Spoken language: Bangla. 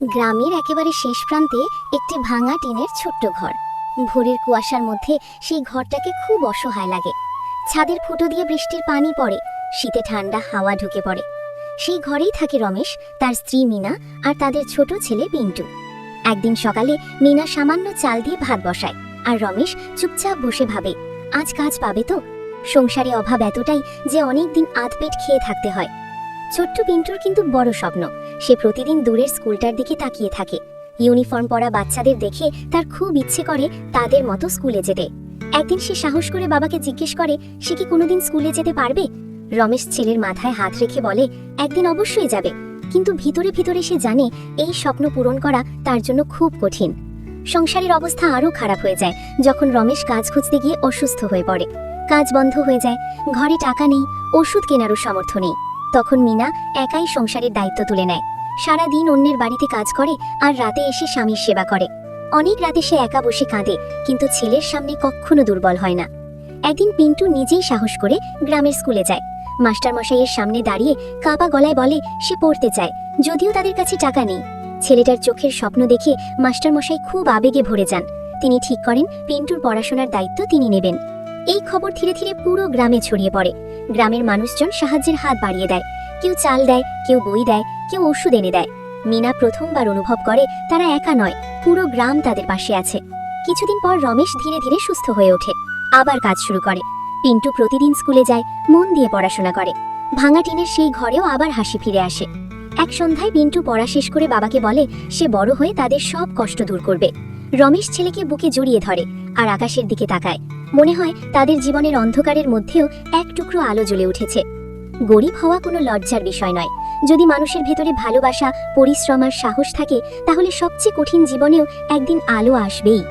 গ্রামের একেবারে শেষ প্রান্তে একটি ভাঙা টিনের ছোট্ট ঘর। ভোরের কুয়াশার মধ্যে সেই ঘরটাকে খুব অসহায় লাগে। ছাদের ফুটো দিয়ে বৃষ্টির পানি পড়ে, শীতে ঠান্ডা হাওয়া ঢুকে পড়ে। সেই ঘরেই থাকে রমেশ, তার স্ত্রী মিনা আর তাদের ছোট ছেলে পিন্টু। একদিন সকালে মিনা সামান্য চাল দিয়ে ভাত বসায় আর রমেশ চুপচাপ বসে ভাবে, আজ কাজ পাবে তো? সংসারে অভাব এতটাই যে অনেক দিন আধ পেট খেয়ে থাকতে হয়। ছোট্ট পিন্টুর কিন্তু বড় স্বপ্ন। সে প্রতিদিন দূরের স্কুলটার দিকে তাকিয়ে থাকে। ইউনিফর্ম পরা বাচ্চাদের দেখে তার খুব ইচ্ছে করে তাদের মতো স্কুলে যেতে। একদিন সে সাহস করে বাবাকে জিজ্ঞেস করে, সে কি কোনোদিন স্কুলে যেতে পারবে? রমেশ ছেলের মাথায় হাত রেখে বলে, একদিন অবশ্যই যাবে। কিন্তু ভিতরে ভিতরে সে জানে, এই স্বপ্ন পূরণ করা তার জন্য খুব কঠিন। সংসারের অবস্থা আরও খারাপ হয়ে যায় যখন রমেশ কাজ খুঁজতে গিয়ে অসুস্থ হয়ে পড়ে। কাজ বন্ধ হয়ে যায়, ঘরে টাকা নেই, ওষুধ কেনারও সামর্থ্য নেই। তখন মিনা একাই সংসারের দায়িত্ব তুলে নেয়। সারা দিন অন্যের বাড়িতে কাজ করে আর রাতে এসে স্বামীর সেবা করে। অনেক রাতে সে একা বসে কাঁদে, কিন্তু ছেলের সামনে কখনো দুর্বল হয় না। একদিন পিন্টু নিজেই সাহস করে গ্রামের স্কুলে যায়। মাস্টার মশাইয়ের সামনে দাঁড়িয়ে কাপা গলায় বলে, সে পড়তে চায়, যদিও তাদের কাছে টাকা নেই। ছেলেটার চোখের স্বপ্ন দেখে মাস্টার মশাই খুব আবেগে ভরে যান। তিনি ঠিক করেন, পিন্টুর পড়াশোনার দায়িত্ব তিনি নেবেন। এই খবর ধীরে ধীরে পুরো গ্রামে ছড়িয়ে পড়ে। গ্রামের মানুষজন সাহায্যের হাত বাড়িয়ে দেয়। কেউ চাল দেয়, কেউ বই দেয়, কেউ ওষুধ এনে দেয়। মিনা প্রথমবার অনুভব করে তারা একা নয়, পুরো গ্রাম তাদের পাশে আছে। কিছুদিন পর রমেশ ধীরে ধীরে সুস্থ হয়ে ওঠে, আবার কাজ শুরু করে। পিন্টু প্রতিদিন স্কুলে যায়, মন দিয়ে পড়াশোনা করে। ভাঙা টিনের সেই ঘরেও আবার হাসি ফিরে আসে। এক সন্ধ্যায় পিন্টু পড়া শেষ করে বাবাকে বলে, সে বড় হয়ে তাদের সব কষ্ট দূর করবে। রমেশ ছেলেকে বুকে জড়িয়ে ধরে আর আকাশের দিকে তাকায়। মনে হয় তাদের জীবনের অন্ধকারের মধ্যেও এক টুকরো আলো জ্বলে উঠেছে। গরিব হওয়া কোনো লজ্জার বিষয় নয়। যদি মানুষের ভেতরে ভালোবাসা, পরিশ্রম আর সাহস থাকে, তাহলে সবচেয়ে কঠিন জীবনেও একদিন আলো আসবেই।